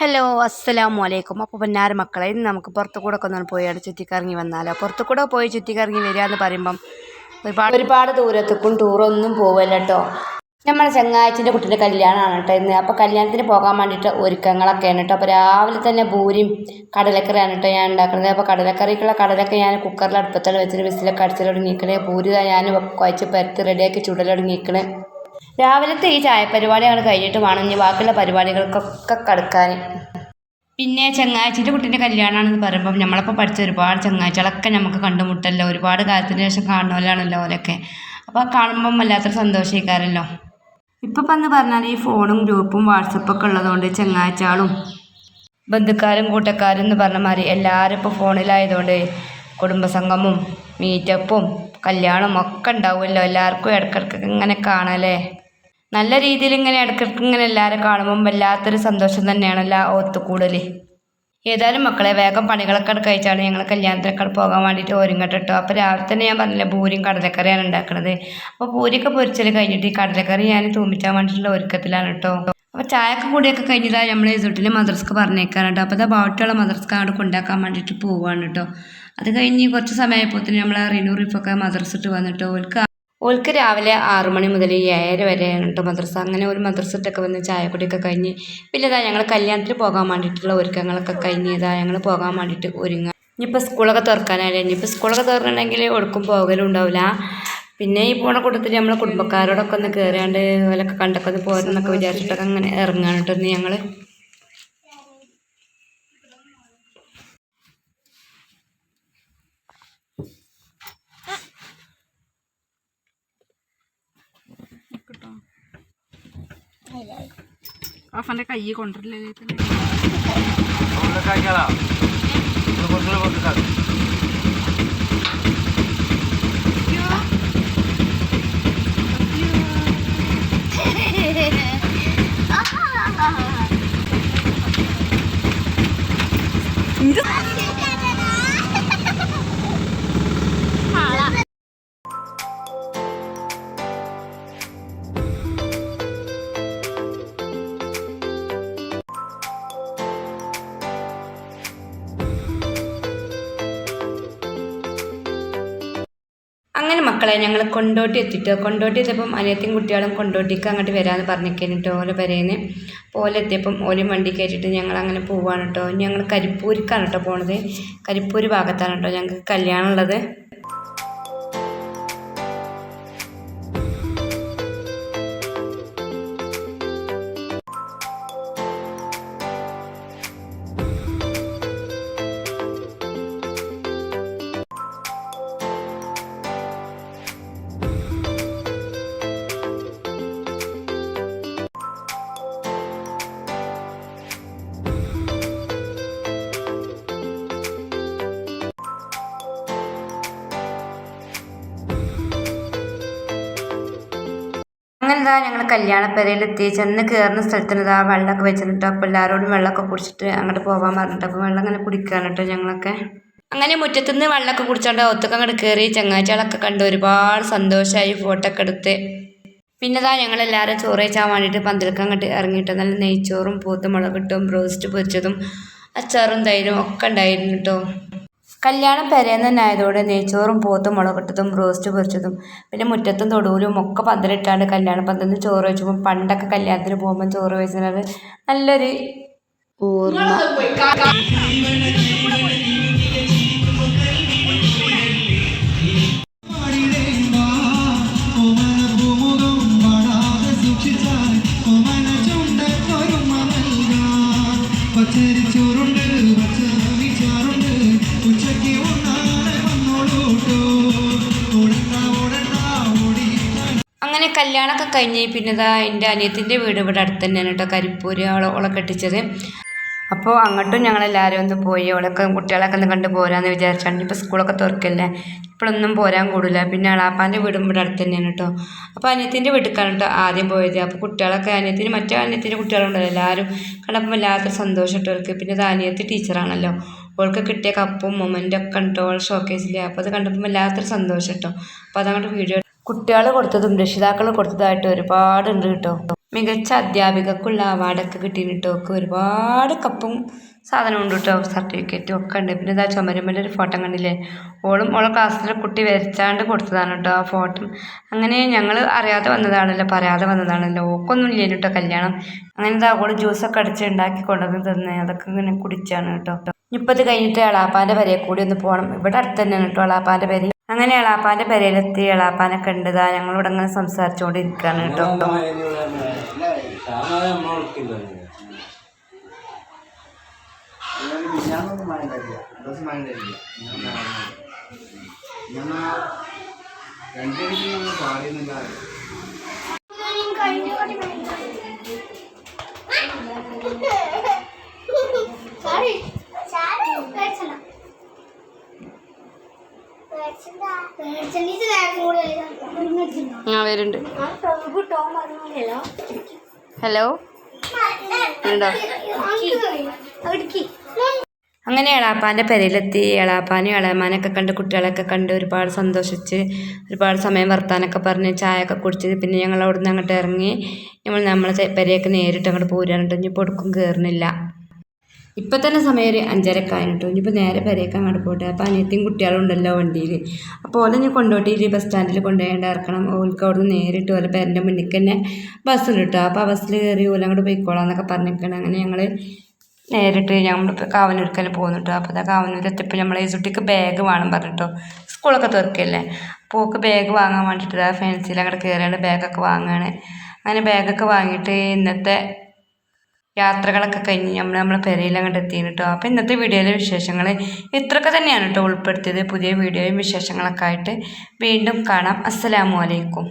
Hello അസ്സലാമു അലൈക്കും അപ്പോൾ പൊന്നാര മക്കളെ ഇന്ന് നമുക്ക് പുറത്തു കൂടെ ഒക്കെ ഒന്ന് അവിടെ ചുറ്റിക്കറങ്ങി വന്നാലോ? പുറത്തു കൂടെ പോയി ചുറ്റിക്കറങ്ങി വരിക എന്ന് പറയുമ്പം ഒരുപാട് ഒരുപാട് ദൂരത്തേക്കും ടൂറൊന്നും പോവല്ല കേട്ടോ നമ്മുടെ ചങ്ങാഴ്ചന്റെ കുട്ടിന്റെ കല്യാണമാണ് കേട്ടോ ഇന്ന്. അപ്പോൾ കല്യാണത്തിന് പോകാൻ വേണ്ടിയിട്ട് ഒരുക്കങ്ങളൊക്കെയാണ് കേട്ടോ അപ്പോൾ രാവിലെ തന്നെ പൂരിയും കടലക്കറിയാണ് കേട്ടോ ഞാൻ ഉണ്ടാക്കുന്നത്. അപ്പോൾ കടലക്കറിക്കുള്ള കടലൊക്കെ ഞാൻ കുക്കറിൽ അടുപ്പത്താണ് വെച്ചിട്ട് വിസിലൊക്കെ അടിച്ചിട്ട് തുടങ്ങിക്കണേ പൂരി ഞാൻ കുഴച്ച് പരത്തി റെഡിയാക്കി ചുടൽ തുടങ്ങിക്കണേ രാവിലത്തെ ഈ ചായ പരിപാടികൾ കഴിഞ്ഞിട്ട് വേണം ഇനി ബാക്കിയുള്ള പരിപാടികൾക്കൊക്കെ കടക്കാൻ. പിന്നെ ചങ്ങാഴ്ചന്റെ കുട്ടീന്റെ കല്യാണമാണെന്ന് പറയുമ്പം നമ്മളപ്പോൾ പഠിച്ച ഒരുപാട് ചങ്ങാഴ്ചകളൊക്കെ നമുക്ക് കണ്ടുമുട്ടല്ലോ. ഒരുപാട് കാലത്തിന് ശേഷം കാണുന്നവരാണല്ലോ ഓരൊക്കെ അപ്പോൾ കാണുമ്പം വല്ലാത്തൊരു സന്തോഷിക്കാറല്ലോ ഇപ്പം എന്ന് പറഞ്ഞാൽ ഈ ഫോണും ഗ്രൂപ്പും വാട്സപ്പൊക്കെ ഉള്ളതുകൊണ്ട് ചങ്ങാഴ്ചകളും ബന്ധുക്കാരും കൂട്ടക്കാരും എന്ന് പറഞ്ഞ മാതിരി എല്ലാവരും ഇപ്പോൾ ഫോണിലായതുകൊണ്ട് കുടുംബസംഗമും മീറ്റപ്പും കല്യാണവും ഒക്കെ ഉണ്ടാവുമല്ലോ. എല്ലാവർക്കും ഇടയ്ക്കിടയ്ക്ക് ഇങ്ങനെ കാണാല്ലേ? നല്ല രീതിയിൽ ഇങ്ങനെ ഇടയ്ക്കിടയ്ക്ക് ഇങ്ങനെ എല്ലാവരും കാണുമ്പം വല്ലാത്തൊരു സന്തോഷം തന്നെയാണല്ലോ ഒത്തുകൂടൽ ഏതായാലും മക്കളെ വേഗം പണികളൊക്കെ കഴിച്ചാണ് ഞങ്ങൾ കല്യാണത്തിനൊക്കെ പോകാൻ വേണ്ടിയിട്ട് ഒരുങ്ങട്ടെ അപ്പോൾ രാവിലെ തന്നെ ഞാൻ പറഞ്ഞില്ല പൂരിയും കടലക്കറിയാണ് ഉണ്ടാക്കുന്നത് അപ്പോൾ പൂരിയൊക്കെ പൊരിച്ചൽ കഴിഞ്ഞിട്ട് ഈ കടലക്കറി ഞാൻ തൂമിക്കാൻ വേണ്ടിയിട്ടുള്ള ഒരുക്കത്തിലാണ് കേട്ടോ അപ്പോൾ ചായക്ക് കൂടിയൊക്കെ കഴിഞ്ഞതാണ് നമ്മൾ ഇസുട്ടിൽ മദ്രസ്ക്ക് പറഞ്ഞേക്കാണ് കേട്ടോ അപ്പോൾ അത് ബാവട്ടുള്ള മദ്രസ്ക്ക് അവിടെ കൊണ്ടാക്കാൻ വേണ്ടിയിട്ട് പോവുകയാണ് കേട്ടോ അത് കഴിഞ്ഞ് കുറച്ച് സമയമായപ്പോൾ തന്നെ നമ്മൾ റിനൂറിപ്പൊക്കെ മദ്രസ് ഇട്ട് വന്നിട്ട് ഓൽക്ക് രാവിലെ ആറ് മണി മുതൽ ഏഴര വരെയാണ് കേട്ടോ മദ്രസ അങ്ങനെ ഒരു മദ്രസ ഇട്ടൊക്കെ വന്ന് ചായ കുടിയൊക്കെ കഴിഞ്ഞ് പിന്നെ ഇതാ ഞങ്ങൾ കല്യാണത്തിന് പോകാൻ വേണ്ടിയിട്ടുള്ള ഒരുക്കങ്ങളൊക്കെ കഴിഞ്ഞ് ഇതാ ഞങ്ങൾ പോകാൻ വേണ്ടിയിട്ട് ഒരുങ്ങുക ഇനിയിപ്പോൾ സ്കൂളൊക്കെ തുറക്കാനായില്ലേ? ഇനിയിപ്പോൾ സ്കൂളൊക്കെ തുറന്നിട്ടുണ്ടെങ്കിൽ ഒടുക്കും പോകലും ഉണ്ടാവില്ല. പിന്നെ ഈ പോണ കൂട്ടത്തിൽ നമ്മളെ കുടുംബക്കാരോടൊക്കെ ഒന്ന് കയറിയാണ്ട് ഓലൊക്കെ കണ്ടൊക്കെ ഒന്ന് പോരെന്നൊക്കെ വിചാരിച്ചിട്ടൊക്കെ അങ്ങനെ ഇറങ്ങാണ് കേട്ടോ ഞങ്ങൾ അഫന്റെ കൈ കൊണ്ടിട്ടില്ലേ Udah അങ്ങനെ മക്കളെ ഞങ്ങൾ കൊണ്ടോട്ടി എത്തിയിട്ട് കൊണ്ടോട്ടി എത്തിയപ്പം അനിയത്തിയും കുട്ടികളും കൊണ്ടോട്ടിക്ക് അങ്ങോട്ട് വരാമെന്ന് പറഞ്ഞിരിക്കുന്നു കേട്ടോ ഓല പെരേന്ന്. അപ്പോൾ എത്തിയപ്പം ഓലും വണ്ടി കയറ്റിയിട്ട് ഞങ്ങൾ അങ്ങനെ പോവാണ് കേട്ടോ ഞങ്ങൾ കരിപ്പൂരിക്കാണ് കേട്ടോ പോണത്. കരിപ്പൂര് ഭാഗത്താണ് കേട്ടോ ഞങ്ങൾക്ക് കല്യാണം ഉള്ളത് അങ്ങനെ ഇതാ ഞങ്ങൾ കല്യാണപ്പെരയിലെത്തി ചെന്ന് കയറുന്ന സ്ഥലത്തിന് ഇതാ വെള്ളമൊക്കെ വെച്ചിട്ട് അപ്പോൾ എല്ലാവരോടും വെള്ളമൊക്കെ കുടിച്ചിട്ട് അങ്ങോട്ട് പോകാൻ പറഞ്ഞിട്ട് അപ്പോൾ വെള്ളം അങ്ങനെ കുടിക്കുകയാണ് കേട്ടോ ഞങ്ങളൊക്കെ. അങ്ങനെ മുറ്റത്തുനിന്ന് വെള്ളമൊക്കെ കുടിച്ചോണ്ട് ഒത്തൊക്കെ അങ്ങോട്ട് കയറി ചങ്ങാച്ചകളൊക്കെ കണ്ട് ഒരുപാട് സന്തോഷമായി ഫോട്ടോ ഒക്കെ എടുത്ത്. പിന്നെ ഇതാ ഞങ്ങളെല്ലാവരും ചോറ് കഴിച്ചാൻ വേണ്ടിയിട്ട് പന്തലൊക്കെ അങ്ങോട്ട് ഇറങ്ങിയിട്ട് നല്ല നെയ്ച്ചോറും പൂത്ത മുളകിട്ടും റോസ്റ്റ് പൊരിച്ചതും അച്ചാറും തൈരും ഒക്കെ ഉണ്ടായിരുന്നു കേട്ടോ. കല്യാണം പെരേന്ന് തന്നെ ആയതോടെ നെയ്ച്ചോറും പോത്തും മുളകിട്ടതും റോസ്റ്റ് പൊരിച്ചതും പിന്നെ മുറ്റത്തും തൊടുവിലും ഒക്കെ പന്തലിട്ടാണ്ട് കല്യാണം പന്തലിന് ചോറ് വെച്ചപ്പോൾ പണ്ടൊക്കെ കല്യാണത്തിന് പോകുമ്പോൾ ചോറ് വെച്ചത് നല്ലൊരു ഓർമ്മ. കല്യാണമൊക്കെ കഴിഞ്ഞ് പിന്നെ ഇതാ എന്റെ അനിയത്തിന്റെ വീട് ഇവിടെ അടുത്ത് തന്നെയാണ് കേട്ടോ കരിപ്പൂര്. അവളെ ഓളെ കെട്ടിച്ചത്. അപ്പോൾ അങ്ങോട്ടും ഞങ്ങളെല്ലാവരും ഒന്ന് പോയി. അവളൊക്കെ കുട്ടികളൊക്കെ ഒന്ന് കണ്ട് പോരാന്ന് വിചാരിച്ചാണ്. ഇപ്പോൾ സ്കൂളൊക്കെ തുറക്കല്ലേ? ഇപ്പോഴൊന്നും പോരാൻ കൂടില്ല പിന്നെ അളാപ്പാന്റെ വീടും ഇവിടെ അടുത്ത് തന്നെയാണ് കേട്ടോ. അപ്പോൾ അനിയത്തിന്റെ വീട്ടിലാണ് കേട്ടോ ആദ്യം പോയത്. അപ്പോൾ കുട്ടികളൊക്കെ അനിയത്തിന് മറ്റേ അനിയത്തിന്റെ കുട്ടികളുണ്ടല്ലോ എല്ലാവരും. കണ്ടപ്പോൾ വല്ലാത്തൊരു സന്തോഷം കേട്ടോ പിന്നെ അത് അനിയത്തി ടീച്ചറാണല്ലോ. അവൾക്ക് കിട്ടിയ കപ്പും മൊമെന്റൊക്കെ ഒക്കെ ഉണ്ടോ അവൾ ഷോക്കേസിൽ അപ്പോൾ അത് കണ്ടപ്പോൾ വല്ലാത്തൊരു സന്തോഷം കേട്ടോ. അപ്പോൾ അതങ്ങോട്ട് വീഡിയോ കുട്ടികൾ കൊടുത്തതും രക്ഷിതാക്കൾ കൊടുത്തതായിട്ട് ഒരുപാടുണ്ട് കേട്ടോ. മികച്ച അധ്യാപികക്കുള്ള അവാർഡൊക്കെ കിട്ടിയിട്ട് ഒക്കെ ഒരുപാട് കപ്പും സാധനം ഉണ്ട് കേട്ടോ. സർട്ടിഫിക്കറ്റും ഒക്കെ ഉണ്ട്. പിന്നെ ഇതാ ചുമരുമ്പിന്റെ ഒരു ഫോട്ടോ കണ്ടില്ലേ? ഓളും ഓളെ ക്ലാസ്സിലെ കുട്ടി വരച്ചാണ്ട് കൊടുത്തതാണ് കേട്ടോ ആ ഫോട്ടോ അങ്ങനെ ഞങ്ങൾ അറിയാതെ വന്നതാണല്ലോ പറയാതെ വന്നതാണല്ലോ. ഓക്കൊന്നും ഇല്ലേ കേട്ടോ കല്യാണം. അങ്ങനെ ഇതാ ഓൾ ജ്യൂസൊക്കെ അടിച്ച് ഉണ്ടാക്കി കൊണ്ടുവന്ന് തന്നെ. അതൊക്കെ ഇങ്ങനെ കുടിച്ചാണ് കേട്ടോ. ഇപ്പം ഇത് കഴിഞ്ഞിട്ട് എളാപ്പാന്റെ വരെ കൂടി ഒന്ന് പോകണം ഇവിടെ അടുത്ത് തന്നെയാണ് കേട്ടോ എളാപ്പാന്റെ പെര. അങ്ങനെ എളാപ്പാന്റെ പെരയിലെത്തി. എളാപ്പാനെ കണ്ടതാ ഞങ്ങളിവിടെ അങ്ങനെ സംസാരിച്ചുകൊണ്ടിരിക്കുകയാണ് കേട്ടോ. ഞാനൊന്നും മഴണ്ടായില്ല ദിവസം ആ വരുന്നുണ്ട്. ഹലോ? ഉണ്ടോ? അങ്ങനെ എളാപ്പാന്റെ പെരയിലെത്തി. എളാപ്പാനും ഇളയമാനൊക്കെ കണ്ട് കുട്ടികളെയൊക്കെ കണ്ട് ഒരുപാട് സന്തോഷിച്ച് ഒരുപാട് സമയം വർത്താനൊക്കെ പറഞ്ഞ് ചായയൊക്കെ കുടിച്ച് പിന്നെ ഞങ്ങൾ അവിടെ നിന്ന് അങ്ങോട്ട് ഇറങ്ങി നമ്മൾ നമ്മളെ പെരയൊക്കെ നേരിട്ട് അങ്ങോട്ട് പോരാനുണ്ട്. ഇനി പൊടുക്കും കയറുന്നില്ല ഇപ്പം തന്നെ സമയം ഒരു അഞ്ചരക്ക് ആയിട്ടോ ഇനിയിപ്പോൾ നേരെ പരേക്കാൻ അങ്ങോട്ട് പോട്ടെ. അപ്പോൾ അനിയത്തിയും കുട്ടികളും ഉണ്ടല്ലോ വണ്ടിയിൽ അപ്പോൾ ഓലെ ഇനി കൊണ്ടോട്ടിയിൽ ബസ് സ്റ്റാൻഡിൽ കൊണ്ടുപോയേണ്ട ഇറക്കണം. ഓൽക്ക് അവിടെ നിന്ന് നേരിട്ട് ഓലെ പേരന്റെ മുന്നിൽ തന്നെ ബസ്സിൽ കിട്ടുക അപ്പോൾ ആ ബസ്സിൽ കയറി ഓല അങ്ങോട്ട് പോയിക്കോളാം എന്നൊക്കെ പറഞ്ഞിരിക്കണം. അങ്ങനെ ഞങ്ങൾ നേരിട്ട് നമ്മളിപ്പോൾ കാവനൂർക്കൽ പോകുന്നുട്ടോ അപ്പോൾ അതാ കാവനൂർ എത്തിയപ്പോൾ നമ്മൾ ഈ ചുട്ടിക്ക് ബാഗ് വേണം പറഞ്ഞിട്ടോ സ്കൂളൊക്കെ തുറക്കല്ലേ? അപ്പോൾ ഓക്ക് ബാഗ് വാങ്ങാൻ വേണ്ടിയിട്ട് ഫാൻസിയിൽ അങ്ങോട്ട് കയറിയാണ് ബാഗൊക്കെ വാങ്ങുകയാണ് അങ്ങനെ ബാഗൊക്കെ വാങ്ങിയിട്ട് ഇന്നത്തെ യാത്രകളൊക്കെ കഴിഞ്ഞ് നമ്മൾ നമ്മളെ പെരയിൽ അങ്ങോട്ട് എത്തിയാണ് കേട്ടോ അപ്പോൾ ഇന്നത്തെ വീഡിയോയിലെ വിശേഷങ്ങൾ ഇത്രയൊക്കെ തന്നെയാണ് കേട്ടോ ഉൾപ്പെടുത്തിയത്. പുതിയ വീഡിയോയും വിശേഷങ്ങളൊക്കെ ആയിട്ട് വീണ്ടും കാണാം. അസ്സലാമു അലൈക്കും.